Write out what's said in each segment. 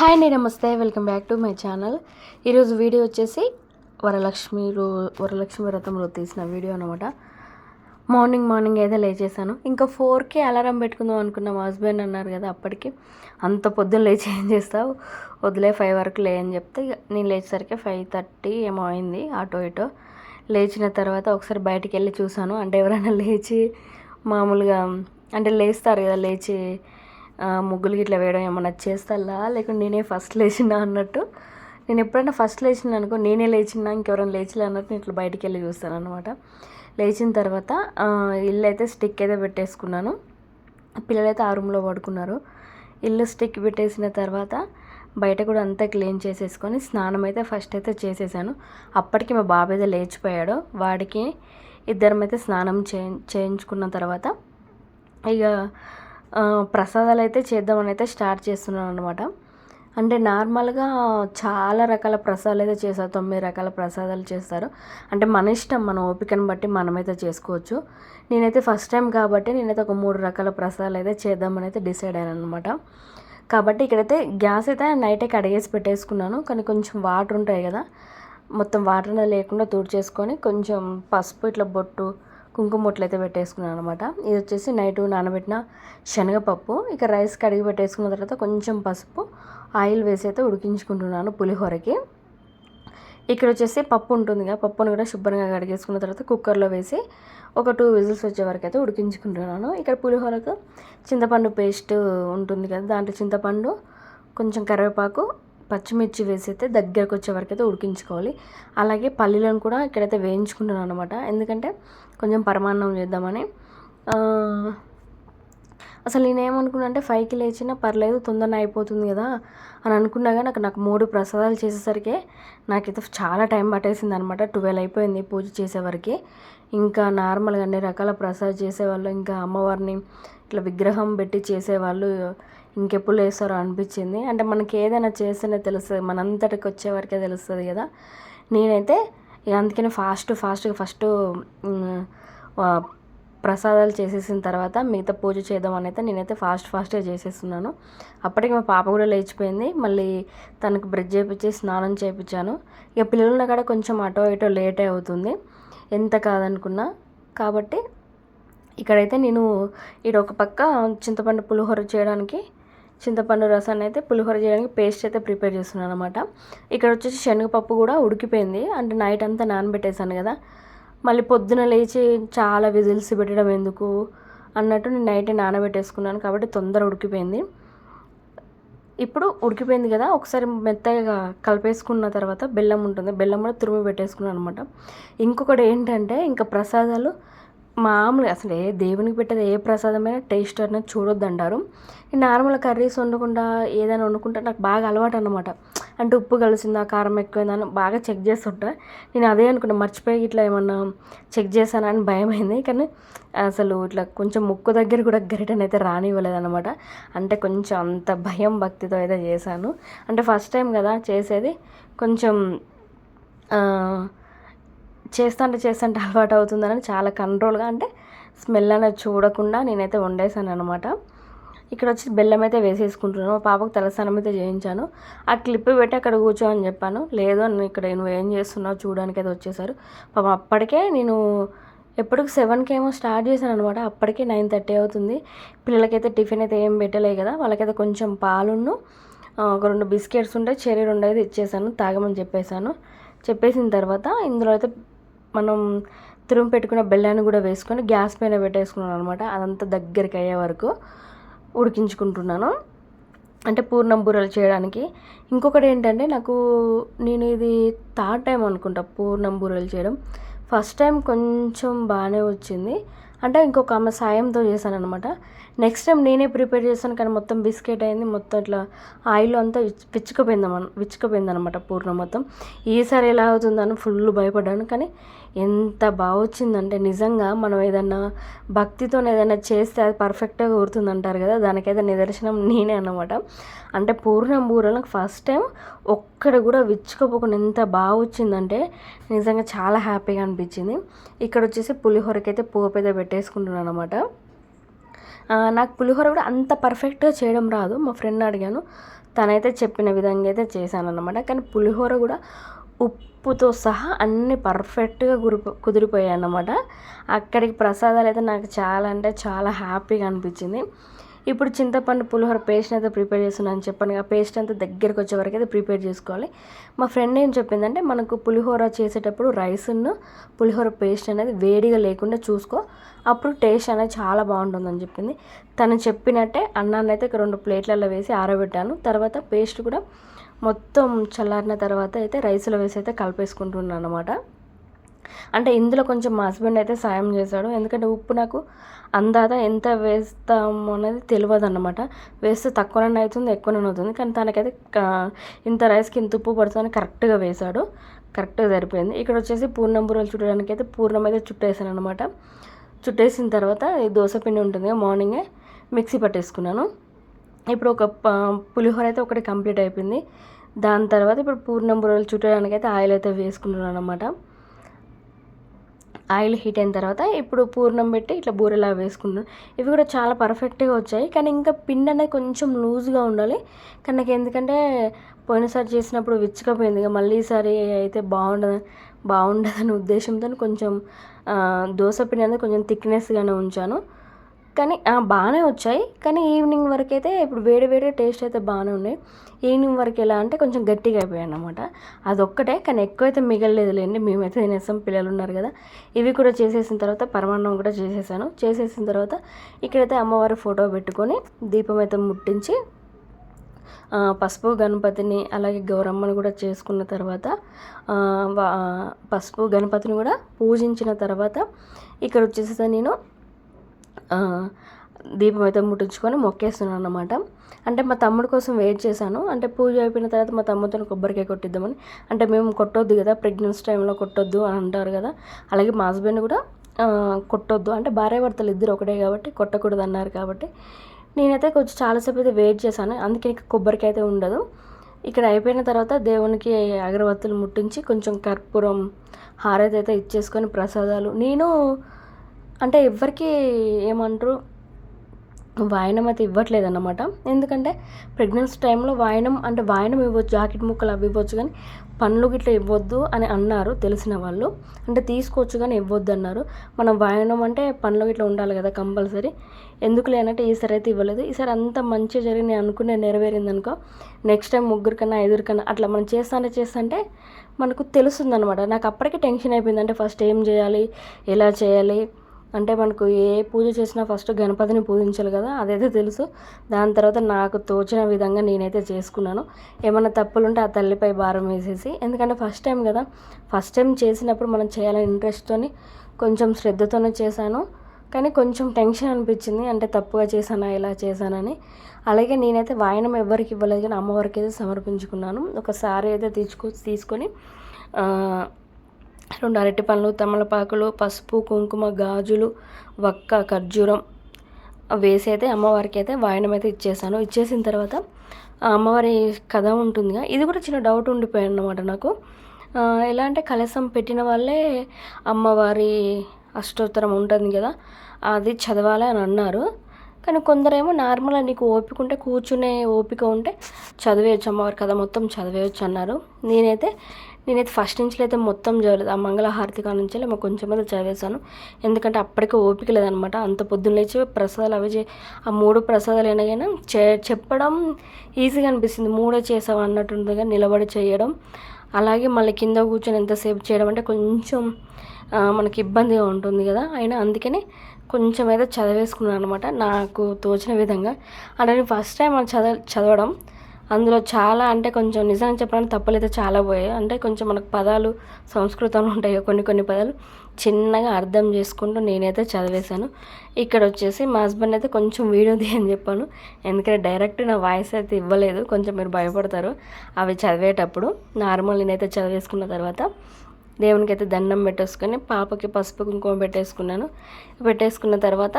Hi అండి నమస్తే. Welcome back to my channel. ఈరోజు వీడియో వచ్చేసి వరలక్ష్మి రో వరలక్ష్మి వ్రతంలో తీసిన వీడియో అనమాట మార్నింగ్ మార్నింగ్ అయితే లేచేసాను ఇంకా ఫోర్కి అలారం పెట్టుకుందాం అనుకున్న. మా హస్బెండ్ అన్నారు కదా అప్పటికి అంత పొద్దున్న లేచి ఏం చేస్తావు? వదిలే ఫైవ్ వరకు లే అని చెప్తే నేను లేచేసరికి ఫైవ్ థర్టీ ఏమో అయింది ఆటో ఇటో. లేచిన తర్వాత ఒకసారి బయటికి వెళ్ళి చూసాను అంటే ఎవరైనా లేచి మామూలుగా అంటే లేస్తారు కదా లేచి ముగ్గులు గిట్ల వేయడం ఏమన్నా చేస్తాలా లేకుంటే నేనే ఫస్ట్ లేచినా అన్నట్టు? నేను ఎప్పుడైనా ఫస్ట్ లేచిన అనుకో నేనే లేచినా ఇంకెవరైనా లేచినా అన్నట్టు నేను ఇట్లా బయటికి వెళ్ళి చూస్తాను అనమాట లేచిన తర్వాత ఇల్లు అయితే స్టిక్ అయితే పెట్టేసుకున్నాను. పిల్లలైతే ఆ రూమ్లో పడుకున్నారు. ఇల్లు స్టిక్ పెట్టేసిన తర్వాత బయట కూడా అంతా క్లీన్ చేసేసుకొని స్నానం అయితే ఫస్ట్ అయితే చేసేసాను. అప్పటికి మా బాబు అయితే లేచిపోయాడు. వాడికి ఇద్దరం అయితే స్నానం చే చేయించుకున్న తర్వాత ఇక ప్రసాదాలు అయితే చేద్దామని అయితే స్టార్ట్ చేస్తున్నాను అనమాట అంటే నార్మల్గా చాలా రకాల ప్రసాదాలు అయితే చేస్తారు తొమ్మిది రకాల ప్రసాదాలు చేస్తారు. అంటే మన ఇష్టం మన ఓపికను బట్టి మనమైతే చేసుకోవచ్చు. నేనైతే ఫస్ట్ టైం కాబట్టి నేనైతే ఒక మూడు రకాల ప్రసాదాలు అయితే చేద్దామని అయితే డిసైడ్ అయ్యాను అనమాట కాబట్టి ఇక్కడైతే గ్యాస్ అయితే నైటే కడిగేసి పెట్టేసుకున్నాను. కానీ కొంచెం వాటర్ ఉంటాయి కదా మొత్తం వాటర్ అనేది లేకుండా తుడిచేసుకొని కొంచెం పసుపు ఇట్లా బొట్టు కుంకుమ బొట్లు అయితే పెట్టేసుకున్నాను అనమాట ఇది వచ్చేసి నైట్ నానబెట్టిన శనగపప్పు. ఇక రైస్ కడిగి పెట్టేసుకున్న తర్వాత కొంచెం పసుపు ఆయిల్ వేసి అయితే ఉడికించుకుంటున్నాను పులిహోరకి. ఇక్కడ వచ్చేసి పప్పు ఉంటుంది కదా పప్పును కూడా శుభ్రంగా కడిగేసుకున్న తర్వాత కుక్కర్లో వేసి ఒక టూ విజిల్స్ వచ్చే వరకు అయితే ఉడికించుకుంటున్నాను. ఇక్కడ పులిహోరకు చింతపండు పేస్ట్ ఉంటుంది కదా దాంట్లో చింతపండు కొంచెం కరివేపాకు పచ్చిమిర్చి వేసి అయితే దగ్గరకు వచ్చే వరకు అయితే ఉడికించుకోవాలి. అలాగే పల్లీలను కూడా ఇక్కడైతే వేయించుకుంటున్నాను అనమాట ఎందుకంటే కొంచెం పరమాన్నం చేద్దామని. అసలు నేనేమనుకున్నా అంటే ఫైవ్కి లేచినా పర్లేదు తొందరగా అయిపోతుంది కదా అని అనుకున్నా కానీ నాకు నాకు మూడు ప్రసాదాలు చేసేసరికి నాకైతే చాలా టైం పట్టేసింది అనమాట ట్వెల్వ్ అయిపోయింది పూజ చేసేవరకు ఇంకా నార్మల్గా అన్ని రకాల ప్రసాదాలు చేసేవాళ్ళు ఇంకా అమ్మవారిని ఇట్లా విగ్రహం పెట్టి చేసేవాళ్ళు ఇంకెప్పుడు లేస్తారో అనిపించింది. అంటే మనకి ఏదైనా చేస్తేనే తెలుస్తుంది. మనంతటికి వచ్చేవరకే తెలుస్తుంది కదా. నేనైతే అందుకని ఫాస్ట్ ఫాస్ట్గా ఫస్ట్ ప్రసాదాలు చేసేసిన తర్వాత మిగతా పూజ చేద్దామని అయితే నేనైతే ఫాస్ట్ ఫాస్ట్గా చేసేస్తున్నాను. అప్పటికి మా పాప కూడా లేచిపోయింది. మళ్ళీ తనకు బ్రష్ చేయించి స్నానం చేయించాను ఇక పిల్లల కాడ కొంచెం అటో ఇటో లేటే అవుతుంది. ఎంత కాదనుకున్నా. కాబట్టి ఇక్కడైతే నేను ఇక్కడ ఒక పక్క చింతపండు పులిహోర చేయడానికి చింతపండు రసాన్ని అయితే పులిహోర చేయడానికి పేస్ట్ అయితే ప్రిపేర్ చేస్తున్నాను అనమాట ఇక్కడ వచ్చేసి శనగపప్పు కూడా ఉడికిపోయింది. అంటే నైట్ అంతా నానబెట్టేశాను కదా. మళ్ళీ పొద్దున లేచి చాలా విజిల్స్ పెట్టడం ఎందుకు అన్నట్టు నేను నైట్ నానబెట్టేసుకున్నాను కాబట్టి తొందర ఉడికిపోయింది. ఇప్పుడు ఉడికిపోయింది కదా ఒకసారి మెత్తగా కలిపేసుకున్న తర్వాత బెల్లం ఉంటుంది. బెల్లం కూడా తురిమి పెట్టేసుకున్నాను అనమాట ఇంకొకటి ఏంటంటే ఇంకా ప్రసాదాలు మామూలుగా అసలు ఏ దేవునికి పెట్టేది ఏ ప్రసాదమైన టేస్ట్ అనేది చూడొద్దు అంటారు. నార్మల్ కర్రీస్ వండకుండా ఏదైనా వండుకుంటే నాకు బాగా అలవాటు అనమాట అంటే ఉప్పు కలిసిందా కారం ఎక్కువైందా అని బాగా చెక్ చేస్తుంటా. నేను అదే అనుకున్నా మర్చిపోయి ఇట్లా ఏమన్నా చెక్ చేశానా భయం అయింది కానీ అసలు ఇట్లా కొంచెం ముక్కు దగ్గర కూడా గరిటనైతే రానివ్వలేదన్నమాట. అంటే కొంచెం అంత భయం భక్తితో అయితే చేశాను. అంటే ఫస్ట్ టైం కదా చేసేది. కొంచెం చేస్తుంటే చేస్తుంటే అలవాటు అవుతుందని చాలా కంట్రోల్గా అంటే స్మెల్ అనేది చూడకుండా నేనైతే వండేసాను అనమాట ఇక్కడ వచ్చి బెల్లం అయితే వేసేసుకుంటున్నాను. మా పాపకు తలస్నానం అయితే చేయించాను. ఆ క్లిప్ పెట్టి అక్కడ కూర్చో అని చెప్పాను. లేదు అని ఇక్కడ నువ్వు ఏం చేస్తున్నావు చూడడానికి అయితే వచ్చేసారు. పాపం అప్పటికే నేను ఎప్పుడు సెవెన్కి ఏమో స్టార్ట్ చేశాను అనమాట అప్పటికే నైన్ థర్టీ అవుతుంది. పిల్లలకైతే టిఫిన్ అయితే ఏం పెట్టలే కదా. వాళ్ళకైతే కొంచెం పాలును ఒక రెండు బిస్కెట్స్ ఉంటే చెరీ రెండు అయితే ఇచ్చేసాను తాగమని చెప్పేశాను. చెప్పేసిన తర్వాత ఇందులో అయితే మనం తురుము పెట్టుకున్న బెల్లాన్ని కూడా వేసుకొని గ్యాస్ పైన పెట్టేసుకున్నాను అనమాట అదంతా దగ్గరికి అయ్యే వరకు ఉడికించుకుంటున్నాను. అంటే పూర్ణం బూరెలు చేయడానికి. ఇంకొకటి ఏంటంటే నాకు నేను ఇది థర్డ్ టైం అనుకుంటా పూర్ణం బూరెలు చేయడం. ఫస్ట్ టైం కొంచెం బాగానే వచ్చింది. అంటే ఇంకొక ఆమె సాయంతో చేశాను అనమాట నెక్స్ట్ టైం నేనే ప్రిపేర్ చేశాను కానీ మొత్తం బిస్కెట్ అయింది మొత్తం ఇట్లా ఆయిల్ అంతా విచ్- విచ్చుకుపోయింది విచ్చుకుపోయింది అనమాట పూర్ణం మొత్తం. ఈసారి ఎలా అవుతుందని ఫుల్ భయపడ్డాను కానీ ఎంత బాగా వచ్చిందంటే నిజంగా మనం ఏదన్నా భక్తితో ఏదైనా చేస్తే అది పర్ఫెక్ట్గా కుడుతుంది అంటారు కదా దానికైతే నిదర్శనం నేనే అనమాట అంటే పూర్ణం బూరలకు ఫస్ట్ టైం ఒక్కడ కూడా విచ్చుకోపోకుండా ఎంత బాగా వచ్చిందంటే నిజంగా చాలా హ్యాపీగా అనిపించింది. ఇక్కడ వచ్చేసి పులిహోరకైతే పోపు అయితే పెట్టేసుకుంటున్నాను అనమాట నాకు పులిహోర కూడా అంత పర్ఫెక్ట్గా చేయడం రాదు. మా ఫ్రెండ్ అడిగాను. తనైతే చెప్పిన విధంగా అయితే చేశాను అనమాట కానీ పులిహోర కూడా ఉప్పుతో సహా అన్నీ పర్ఫెక్ట్గా కురిపో కుదిరిపోయాయి అన్నమాట అక్కడికి ప్రసాదాలు అయితే నాకు చాలా అంటే చాలా హ్యాపీగా అనిపించింది. ఇప్పుడు చింతపండు పులిహోర పేస్ట్ అయితే ప్రిపేర్ చేస్తున్నాను చెప్పాను ఆ పేస్ట్ అంతా దగ్గరకు వచ్చే వరకు అయితే ప్రిపేర్ చేసుకోవాలి. మా ఫ్రెండ్ ఏం చెప్పిందంటే మనకు పులిహోర చేసేటప్పుడు రైస్ను పులిహోర పేస్ట్ అనేది వేడిగా లేకుండా చూసుకో. అప్పుడు టేస్ట్ అనేది చాలా బాగుంటుందని చెప్పింది. తను చెప్పినట్టే అన్నాన్ని అయితే రెండు ప్లేట్లలో వేసి ఆరబెట్టాను. తర్వాత పేస్ట్ కూడా మొత్తం చల్లారిన తర్వాత అయితే రైస్లో వేసి అయితే కలిపేసుకుంటున్నాను అనమాట అంటే ఇందులో కొంచెం మా హస్బెండ్ అయితే సాయం చేశాడు. ఎందుకంటే ఉప్పు నాకు అందాదా ఎంత వేస్తాము అనేది తెలియదు అనమాట వేస్తే తక్కువనే అవుతుంది ఎక్కువనే అవుతుంది. కానీ తనకైతే ఇంత రైస్కి ఇంత ఉప్పు పడుతుందని కరెక్ట్గా వేశాడు. కరెక్ట్గా సరిపోయింది. ఇక్కడ వచ్చేసి పూర్ణం బూరలు చుట్టడానికి అయితే పూర్ణం అయితే చుట్టేసాను అనమాట చుట్టేసిన తర్వాత ఈ దోశ పిండి ఉంటుంది మార్నింగే మిక్సీ పట్టేసుకున్నాను. ఇప్పుడు ఒక పులిహోర అయితే ఒకటి కంప్లీట్ అయిపోయింది. దాని తర్వాత ఇప్పుడు పూర్ణం బుర్రలు చుట్టడానికి అయితే ఆయిల్ అయితే వేసుకుంటున్నాను అనమాట ఆయిల్ హీట్ అయిన తర్వాత ఇప్పుడు పూర్ణం పెట్టి ఇట్లా బూరెలా వేసుకున్నాను ఇవి కూడా చాలా పర్ఫెక్ట్గా వచ్చాయి. కానీ ఇంకా పిండి అనేది కొంచెం లూజ్గా ఉండాలి. కానీ నాకు ఎందుకంటే పోయినసారి చేసినప్పుడు విచ్చుకపోయింది. ఇక మళ్ళీ ఈసారి అయితే బాగుండదు బాగుండదని ఉద్దేశంతో కొంచెం దోశ పిండి అనేది కొంచెం థిక్నెస్గానే ఉంచాను. కానీ బాగానే వచ్చాయి. కానీ ఈవినింగ్ వరకు అయితే ఇప్పుడు వేడి వేడి టేస్ట్ అయితే బాగానే ఉన్నాయి. ఈవినింగ్ వరకు ఎలా అంటే కొంచెం గట్టిగా అయిపోయాయి అనమాట అదొక్కటే కానీ ఎక్కువైతే మిగలలేదులేండి మేమైతే తినేసాం పిల్లలు ఉన్నారు కదా. ఇవి కూడా చేసేసిన తర్వాత పరమాన్నం కూడా చేసేసాను. చేసేసిన తర్వాత ఇక్కడైతే అమ్మవారి ఫోటో పెట్టుకొని దీపం అయితే ముట్టించి పసుపు గణపతిని అలాగే గౌరమ్మని కూడా చేసుకున్న తర్వాత పసుపు గణపతిని కూడా పూజించిన తర్వాత ఇక్కడ వచ్చేసి నేను. దీపం అయితే ముట్టించుకొని మొక్కేస్తున్నాను అనమాట అంటే మా తమ్ముడు కోసం వెయిట్ చేశాను. అంటే పూజ అయిపోయిన తర్వాత మా తమ్ముడితో కొబ్బరికాయ కొట్టిద్దామని. అంటే మేము కొట్టొద్దు కదా ప్రెగ్నెన్సీ టైంలో కొట్టొద్దు అని అంటారు కదా. అలాగే మా హస్బెండ్ కూడా కొట్టొద్దు. అంటే భార్య భర్తలు ఇద్దరు ఒకటే కాబట్టి కొట్టకూడదు అన్నారు కాబట్టి. నేనైతే కొంచెం చాలాసేపు అయితే వెయిట్ చేశాను. అందుకే కొబ్బరికాయ అయితే ఉండదు. ఇక్కడ అయిపోయిన తర్వాత దేవునికి అగరబత్తులు ముట్టించి కొంచెం కర్పూరం హారతి అయితే ఇచ్చేసుకొని ప్రసాదాలు. నేను అంటే ఎవరికి ఏమంటారు వాయనం అయితే ఇవ్వట్లేదు అన్నమాట ఎందుకంటే ప్రెగ్నెన్సీ టైంలో వాయనం అంటే వాయనం ఇవ్వచ్చు జాకెట్ ముక్కలు అవి ఇవ్వచ్చు కానీ పండ్లు గిట్ల ఇవ్వద్దు అని అన్నారు తెలిసిన వాళ్ళు. అంటే తీసుకోవచ్చు కానీ ఇవ్వద్దు అన్నారు. మనం వాయనం అంటే పండ్లు గిట్ల ఉండాలి కదా కంపల్సరీ. ఎందుకు లేనంటే ఈసారి అయితే ఇవ్వలేదు. ఈసారి అంత మంచిగా జరిగింది అనుకునే నెరవేరింది అనుకో నెక్స్ట్ టైం ముగ్గురు కన్నా ఐదుగురు కన్నా అట్లా మనం చేస్తానే చేస్తుంటే మనకు తెలుస్తుంది అనమాట నాకు అప్పటికే టెన్షన్ అయిపోయింది. అంటే ఫస్ట్ ఏం చేయాలి ఎలా చేయాలి అంటే మనకు ఏ పూజ చేసినా ఫస్ట్ గణపతిని పూజించాలి కదా అదైతే తెలుసు. దాని తర్వాత నాకు తోచిన విధంగా నేనైతే చేసుకున్నాను. ఏమైనా తప్పులుంటే ఆ తల్లిపై భారం వేసేసి ఎందుకంటే ఫస్ట్ టైం కదా. ఫస్ట్ టైం చేసినప్పుడు మనం చేయాలని ఇంట్రెస్ట్తోని కొంచెం శ్రద్ధతోనే చేశాను. కానీ కొంచెం టెన్షన్ అనిపించింది. అంటే తప్పుగా చేశానా ఇలా చేశానని అలాగే నేనైతే వాయనం ఎవరికి ఇవ్వలేదు కానీ అమ్మవారికి అయితే సమర్పించుకున్నాను. ఒక సారీ అయితే తీసుకు తీసుకొని రెండు అరటి పండ్లు తమలపాకులు పసుపు కుంకుమ గాజులు వక్క ఖర్జూరం వేసి అయితే అమ్మవారికి అయితే వాయనం అయితే ఇచ్చేసాను. ఇచ్చేసిన తర్వాత అమ్మవారి కథ ఉంటుందిగా. ఇది కూడా చిన్న డౌట్ ఉండిపోయాను అన్నమాట నాకు ఎలా అంటే కలసం పెట్టిన వాళ్ళే అమ్మవారి అష్టోత్తరం ఉంటుంది కదా అది చదవాలి అని అన్నారు. కానీ కొందరేమో నార్మల్ నీకు ఓపిక ఉంటే కూర్చునే ఓపిక ఉంటే చదివేయచ్చు అమ్మవారి కథ మొత్తం చదివేయచ్చు అన్నారు. నేనైతే నేనైతే ఫస్ట్ నుంచి అయితే మొత్తం చదవలేదు. ఆ మంగళహారతి కాడ నుంచి మేము కొంచెం మీద చదివేశాను. ఎందుకంటే అప్పటికే ఓపిక లేదనమాట అంత పొద్దున్న లేచి ప్రసాదాలు అవి ఆ మూడు ప్రసాదాలు అయినా చే చెప్పడం ఈజీగా అనిపిస్తుంది. మూడే చేసావు అన్నట్టుంది నిలబడి చేయడం. అలాగే మళ్ళీ కింద కూర్చొని ఎంతసేపు చేయడం అంటే కొంచెం మనకి ఇబ్బందిగా ఉంటుంది కదా. అయినా అందుకని కొంచెం అయితే చదివేసుకున్నాను అనమాట నాకు తోచిన విధంగా. అంటే నేను ఫస్ట్ టైం చదవ చదవడం అందులో చాలా అంటే కొంచెం నిజంగా చెప్పడానికి తప్పులైతే చాలా పోయాయి. అంటే కొంచెం మనకు పదాలు సంస్కృతంలో ఉంటాయి కొన్ని కొన్ని పదాలు చిన్నగా అర్థం చేసుకుంటూ నేనైతే చదివేశాను. ఇక్కడ వచ్చేసి మా హస్బెండ్ అయితే కొంచెం వీడియో తీయని చెప్పాను. ఎందుకంటే డైరెక్ట్ నా వాయిస్ అయితే ఇవ్వలేదు. కొంచెం మీరు భయపడతారు అవి చదివేటప్పుడు. నార్మల్ నేనైతే చదివేసుకున్న తర్వాత దేవునికి అయితే దండం పెట్టేసుకొని పాపకి పసుపు కుంకుమ పెట్టేసుకున్నాను. పెట్టేసుకున్న తర్వాత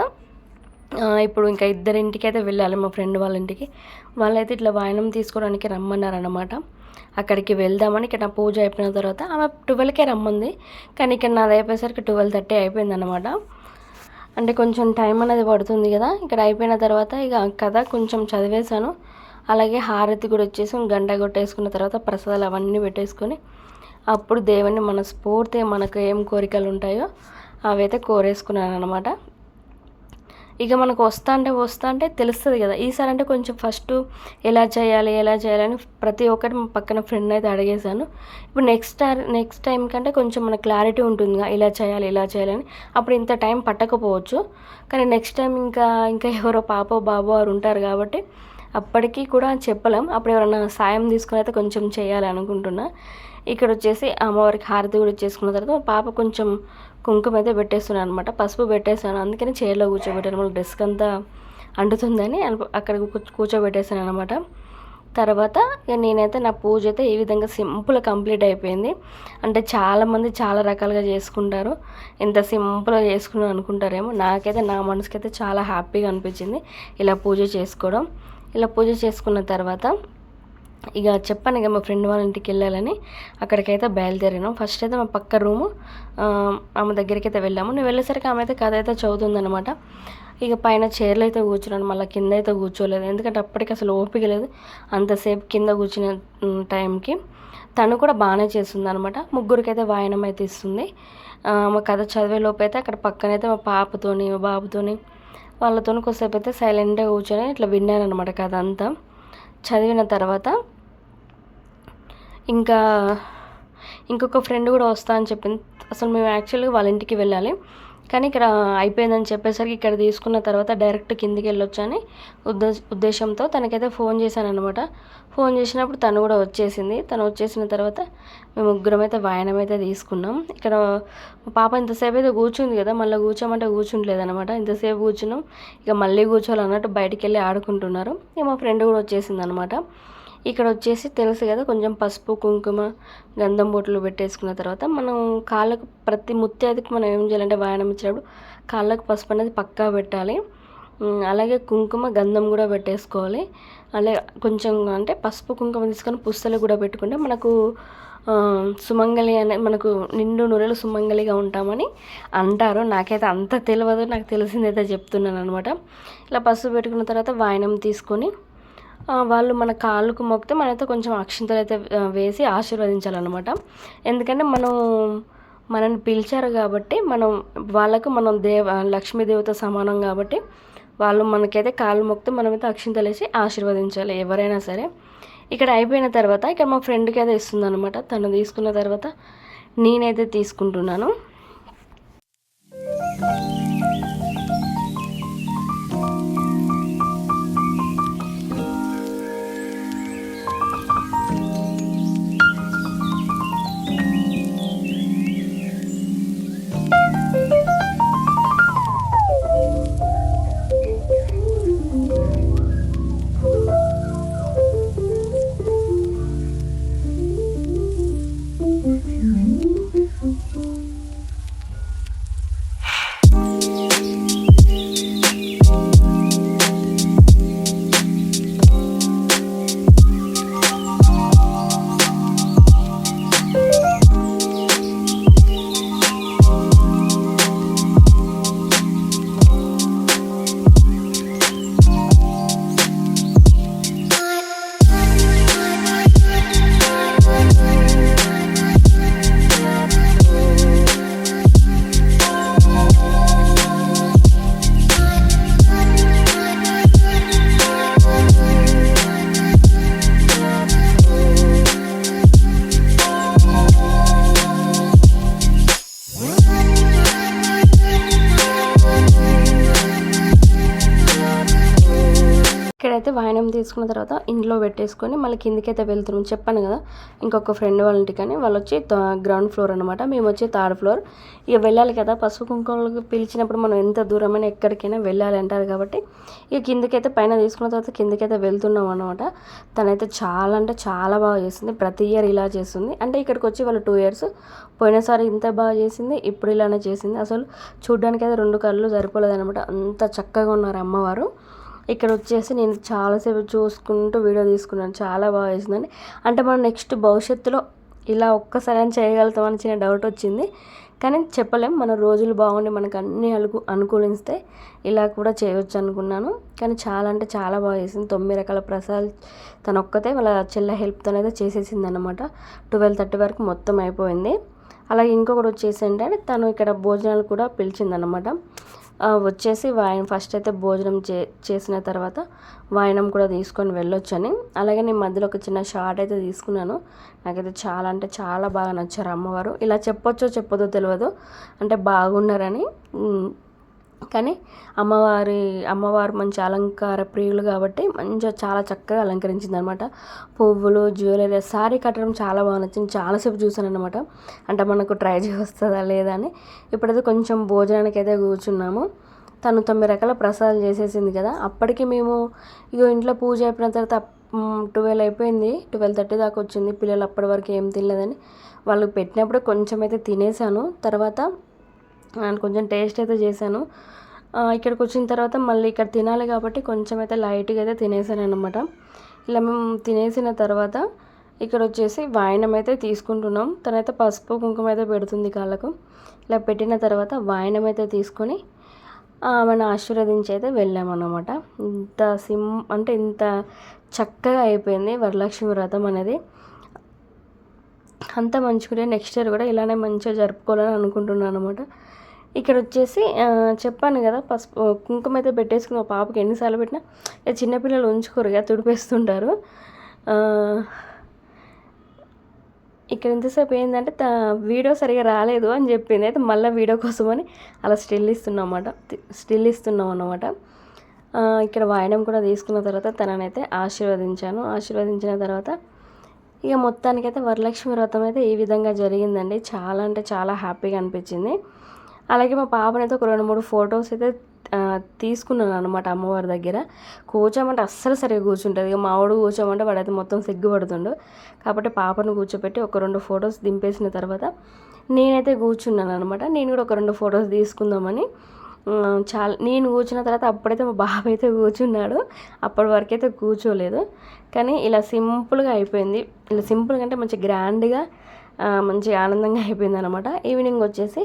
ఇప్పుడు ఇంకా ఇద్దరింటికి అయితే వెళ్ళాలి మా ఫ్రెండ్ వాళ్ళ ఇంటికి వాళ్ళైతే ఇట్లా వాయనం తీసుకోవడానికి రమ్మన్నారనమాట అక్కడికి వెళ్దామని ఇక్కడ నా పూజ అయిపోయిన తర్వాత ఆమె ట్వెల్వ్కే రమ్మంది. కానీ ఇక్కడ నాది అయిపోయేసరికి ట్వెల్వ్ థర్టీ అయిపోయింది అనమాట అంటే కొంచెం టైం అనేది పడుతుంది కదా. ఇక్కడ అయిపోయిన తర్వాత ఇక కథ కొంచెం చదివేశాను. అలాగే హారతి కూడా వచ్చేసి గంట కొట్టేసుకున్న తర్వాత ప్రసాదాలు అవన్నీ పెట్టేసుకొని అప్పుడు దేవుని మనస్ఫూర్తిగా మనకు ఏం కోరికలు ఉంటాయో అవైతే కోరేసుకున్నాను అనమాట ఇక మనకు వస్తా అంటే వస్తా అంటే తెలుస్తుంది కదా. ఈసారి అంటే కొంచెం ఫస్ట్ ఎలా చేయాలి ఎలా చేయాలని ప్రతి ఒక్కటి మా పక్కన ఫ్రెండ్ అయితే అడిగేశాను. ఇప్పుడు నెక్స్ట్ నెక్స్ట్ టైం కంటే కొంచెం మన క్లారిటీ ఉంటుంది ఇలా చేయాలి ఇలా చేయాలని అప్పుడు ఇంత టైం పట్టకపోవచ్చు. కానీ నెక్స్ట్ టైం ఇంకా ఇంకా ఎవరో పాపో బాబో వారు ఉంటారు కాబట్టి అప్పటికీ కూడా చెప్పలేం. అప్పుడు ఎవరైనా సాయం తీసుకుని అయితే కొంచెం చేయాలి అనుకుంటున్నా. ఇక్కడ వచ్చేసి అమ్మవారికి హారతి కూడా చేసుకున్న తర్వాత మా పాప కొంచెం కుంకుమ అయితే పెట్టేస్తున్నాను అనమాట పసుపు పెట్టేశాను. అందుకని చైర్లో కూర్చోబెట్టాను. మళ్ళీ డ్రెస్క్ అంతా అంటుతుందని అక్కడ కూర్చోబెట్టేశాను అనమాట తర్వాత ఇక నేనైతే నా పూజ అయితే ఈ విధంగా సింపుల్ కంప్లీట్ అయిపోయింది. అంటే చాలామంది చాలా రకాలుగా చేసుకుంటారు. ఎంత సింపుల్గా చేసుకున్నాను అనుకుంటారేమో. నాకైతే నా మనసుకైతే చాలా హ్యాపీగా అనిపించింది ఇలా పూజ చేసుకోవడం. ఇలా పూజ చేసుకున్న తర్వాత ఇక చెప్పాను ఇక మా ఫ్రెండ్ వాళ్ళ ఇంటికి వెళ్ళాలని. అక్కడికైతే బయలుదేరాను. ఫస్ట్ అయితే మా పక్క రూము ఆమె దగ్గరికి అయితే వెళ్ళాము. నేను వెళ్ళేసరికి ఆమె అయితే కథ అయితే చదువుతుందనమాట ఇక పైన చైర్లు అయితే కూర్చున్నాను. మళ్ళీ కింద అయితే కూర్చోలేదు. ఎందుకంటే అప్పటికి అసలు ఓపిక లేదు అంతసేపు కింద కూర్చున్న టైంకి. తను కూడా బాగానే చేస్తుంది అనమాట ముగ్గురికైతే వాయనం అయితే ఇస్తుంది. మా కథ చదివే లోపైతే అయితే అక్కడ పక్కనైతే మా పాపతోని మా బాబుతోని వాళ్ళతో కొద్దిసేపు అయితే సైలెంట్గా కూర్చొని ఇట్లా విన్నాను అనమాట కథ అంతా. చదివిన తర్వాత ఇంకా ఇంకొక ఫ్రెండ్ కూడా వస్తా అని చెప్పింది. అసలు మేము యాక్చువల్గా వాళ్ళ ఇంటికి వెళ్ళాలి. కానీ ఇక్కడ అయిపోయిందని చెప్పేసరికి ఇక్కడ తీసుకున్న తర్వాత డైరెక్ట్ కిందికి వెళ్ళొచ్చని ఉద్దేశ ఉద్దేశంతో తనకైతే ఫోన్ చేశాను అనమాట ఫోన్ చేసినప్పుడు తను కూడా వచ్చేసింది. తను వచ్చేసిన తర్వాత మేము ముగ్గురం అయితే వాయనం అయితే తీసుకున్నాం. ఇక్కడ పాప ఇంతసేపు అయితే కూర్చుంది కదా మళ్ళీ కూర్చోమంటే కూర్చుంటలేదనమాట ఇంతసేపు కూర్చున్నాం. ఇక మళ్ళీ కూర్చోవాలన్నట్టు బయటికి వెళ్ళి ఆడుకుంటున్నారు. ఇక మా ఫ్రెండ్ కూడా వచ్చేసింది అనమాట ఇక్కడ వచ్చేసి తెలుసు కదా కొంచెం పసుపు కుంకుమ గంధం బొట్లు పెట్టేసుకున్న తర్వాత మనం కాళ్ళకు ప్రతి ముత్యాదికి మనం ఏం చేయాలంటే వాయనం ఇచ్చినప్పుడు కాళ్ళకు పసుపు అనేది పక్కా పెట్టాలి. అలాగే కుంకుమ గంధం కూడా పెట్టేసుకోవాలి. అలాగే కొంచెం అంటే పసుపు కుంకుమ తీసుకొని పుస్తలు కూడా పెట్టుకుంటే మనకు సుమంగళి అనే మనకు నిండు నూనెలు సుమంగళిగా ఉంటామని అంటారు. నాకైతే అంత తెలియదు నాకు తెలిసిందైతే చెప్తున్నాను అనమాట ఇలా పసుపు పెట్టుకున్న తర్వాత వాయనం తీసుకొని వాళ్ళు మన కాళ్ళకు మొక్కితే మనైతే కొంచెం అక్షింతలు అయితే వేసి ఆశీర్వదించాలన్నమాట. ఎందుకంటే మనం మనల్ని పిలిచారు కాబట్టి మనం వాళ్ళకు మనం దేవ లక్ష్మీదేవత సమానం కాబట్టి వాళ్ళు మనకైతే కాళ్ళు మొక్కితే మనమైతే అక్షింతలు వేసి ఆశీర్వదించాలి ఎవరైనా సరే. ఇక్కడ అయిపోయిన తర్వాత ఇక్కడ మా ఫ్రెండ్కి అయితే ఇస్తుంది అనమాట తను తీసుకున్న తర్వాత నేనైతే తీసుకుంటున్నాను. అయితే వాయనం తీసుకున్న తర్వాత ఇంట్లో పెట్టేసుకొని మళ్ళీ కిందికైతే వెళ్తున్నాం. చెప్పాను కదా ఇంకొక ఫ్రెండ్ వాళ్ళ ఇంటికని. వాళ్ళు వచ్చి గ్రౌండ్ ఫ్లోర్ అనమాట మేము వచ్చి థర్డ్ ఫ్లోర్ ఇక వెళ్ళాలి కదా పసుపు కుంకుమలకు పిలిచినప్పుడు మనం ఎంత దూరమైనా ఎక్కడికైనా వెళ్ళాలి అంటారు కాబట్టి ఇక కిందికైతే పైన తీసుకున్న తర్వాత కిందికైతే వెళ్తున్నాం అనమాట తనైతే చాలా అంటే చాలా బాగా చేస్తుంది ప్రతి ఇయర్ ఇలా చేస్తుంది. అంటే ఇక్కడికి వచ్చి వాళ్ళు టూ ఇయర్స్ పోయినసారి ఇంత బాగా చేసింది ఇప్పుడు ఇలానే చేసింది. అసలు చూడ్డానికి అయితే రెండు కళ్ళు సరిపోలేదు అనమాట అంత చక్కగా ఉన్నారు అమ్మవారు. ఇక్కడ వచ్చేసి నేను చాలాసేపు చూసుకుంటూ వీడియో తీసుకున్నాను. చాలా బాగా వేసిందండి అంటే మనం నెక్స్ట్ భవిష్యత్తులో ఇలా ఒక్కసారి అని చేయగలుగుతామని చిన్న డౌట్ వచ్చింది. కానీ చెప్పలేం. మన రోజులు బాగుండి మనకు అన్ని అనుకు అనుకూలిస్తే ఇలా కూడా చేయవచ్చు అనుకున్నాను. కానీ చాలా అంటే చాలా బాగా చేసింది. తొమ్మిది రకాల ప్రసాదాలు తన ఒక్కతే వాళ్ళ చెల్లె హెల్ప్తో అయితే చేసేసింది అనమాట ట్వెల్వ్ థర్టీ వరకు మొత్తం అయిపోయింది. అలాగే ఇంకొకటి వచ్చేసి ఏంటంటే తను ఇక్కడ భోజనాలు కూడా పిలిచిందనమాట వచ్చేసి వాయనం ఫస్ట్ అయితే భోజనం చే చేసిన తర్వాత వాయనం కూడా తీసుకొని వెళ్ళొచ్చని. అలాగే నేను మధ్యలో ఒక చిన్న షార్ట్ అయితే తీసుకున్నాను. నాకైతే చాలా అంటే చాలా బాగా నచ్చారు అమ్మవారు. ఇలా చెప్పొచ్చో చెప్పదో తెలియదు అంటే బాగున్నారని కానీ అమ్మవారి అమ్మవారు మంచి అలంకార ప్రియులు కాబట్టి మంచిగా చాలా చక్కగా అలంకరించింది అనమాట పువ్వులు జ్యువెలరీ శారీ కట్టడం చాలా బాగా నచ్చింది. చాలాసేపు చూసాను అనమాట అంటే మనకు ట్రై చేస్తుందా లేదా అని. ఇప్పుడైతే కొంచెం భోజనానికి అయితే కూర్చున్నాము. తను తొమ్మిది రకాల ప్రసాదాలు చేసేసింది కదా. అప్పటికి మేము ఇగో ఇంట్లో పూజ అయిపోయిన తర్వాత ట్వెల్వ్ అయిపోయింది. ట్వెల్వ్ థర్టీ దాకా వచ్చింది. పిల్లలు అప్పటి వరకు ఏం తినలేదని. వాళ్ళు పెట్టినప్పుడు కొంచెం అయితే తినేసాను తర్వాత కొంచెం టేస్ట్ అయితే చేశాను. ఇక్కడికి వచ్చిన తర్వాత మళ్ళీ ఇక్కడ తినాలి కాబట్టి కొంచెం అయితే లైట్గా అయితే తినేసాను అనమాట ఇలా మేము తినేసిన తర్వాత ఇక్కడ వచ్చేసి వాయనం అయితే తీసుకుంటున్నాం. తనైతే పసుపు కుంకుమ అయితే పెడుతుంది కాళ్ళకు. ఇలా పెట్టిన తర్వాత వాయనం అయితే తీసుకొని ఆమెను ఆశీర్వదించి అయితే వెళ్ళామన్నమాట. ఇంత సిమ్ అంటే ఇంత చక్కగా అయిపోయింది వరలక్ష్మి వ్రతం అనేది. అంత మంచిగా నెక్స్ట్ ఇయర్ కూడా ఇలానే మంచిగా జరుపుకోవాలని అనుకుంటున్నాను అనమాట ఇక్కడ వచ్చేసి చెప్పాను కదా పసుపు కుంకుమ అయితే పెట్టేసుకుని మా పాపకి ఎన్నిసార్లు పెట్టినా చిన్నపిల్లలు ఉంచుకోరు కదా తుడిపేస్తుంటారు. ఇక్కడ ఎంతసేపు ఏంటంటే త వీడియో సరిగా రాలేదు అని చెప్పింది. అయితే మళ్ళీ వీడియో కోసమని అలా స్టిల్ ఇస్తున్నాం అన్నమాట. స్టిల్ ఇస్తున్నాం అన్నమాట. ఇక్కడ వాయనం కూడా తీసుకున్న తర్వాత తననైతే ఆశీర్వదించాను. ఆశీర్వదించిన తర్వాత ఇక మొత్తానికైతే వరలక్ష్మి వ్రతం అయితే ఈ విధంగా జరిగిందండి. చాలా అంటే చాలా హ్యాపీగా అనిపించింది. అలాగే మా పాపనైతే ఒక రెండు మూడు ఫొటోస్ అయితే తీసుకున్నాను అనమాట అమ్మవారి దగ్గర. కూర్చోమంటే అస్సలు సరిగా కూర్చుంటుంది. ఇక మావాడు కూర్చోమంటే వాడైతే మొత్తం సిగ్గుపడుతుండు. కాబట్టి పాపను కూర్చోపెట్టి ఒక రెండు ఫొటోస్ దింపేసిన తర్వాత నేనైతే కూర్చున్నాను అనమాట నేను కూడా ఒక రెండు ఫొటోస్ తీసుకుందామని చాలా నేను కూర్చున్న తర్వాత అప్పుడైతే మా బాబు అయితే కూర్చున్నాడు. అప్పటి వరకు అయితే కూర్చోలేదు. కానీ ఇలా సింపుల్గా అయిపోయింది. ఇలా సింపుల్గా అంటే మంచి గ్రాండ్గా మంచి ఆనందంగా అయిపోయింది అనమాట ఈవినింగ్ వచ్చేసి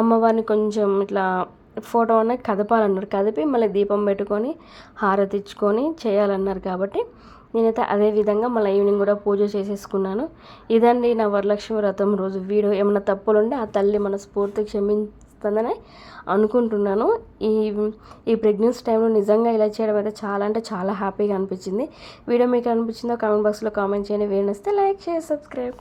అమ్మవారిని కొంచెం ఇట్లా ఫోటో అనేది కదపాలన్నారు. కదిపి మళ్ళీ దీపం పెట్టుకొని హారతి ఇచ్చుకొని చేయాలన్నారు కాబట్టి నేనైతే అదే విధంగా మళ్ళీ ఈవినింగ్ కూడా పూజ చేసేసుకున్నాను. ఇదండి నా వరలక్ష్మి వ్రతం రోజు. వీడియో ఏమైనా తప్పులుంటే ఆ తల్లి మన స్ఫూర్తి క్షమిస్తుందని అనుకుంటున్నాను. ఈ ఈ ప్రెగ్నెన్సీ టైంలో నిజంగా ఇలా చేయడం అయితే చాలా అంటే చాలా హ్యాపీగా అనిపించింది. వీడియో మీకు అనిపించిందో కామెంట్ బాక్స్లో కామెంట్ చేయండి. వేణిస్తే లైక్ షేర్ సబ్స్క్రైబ్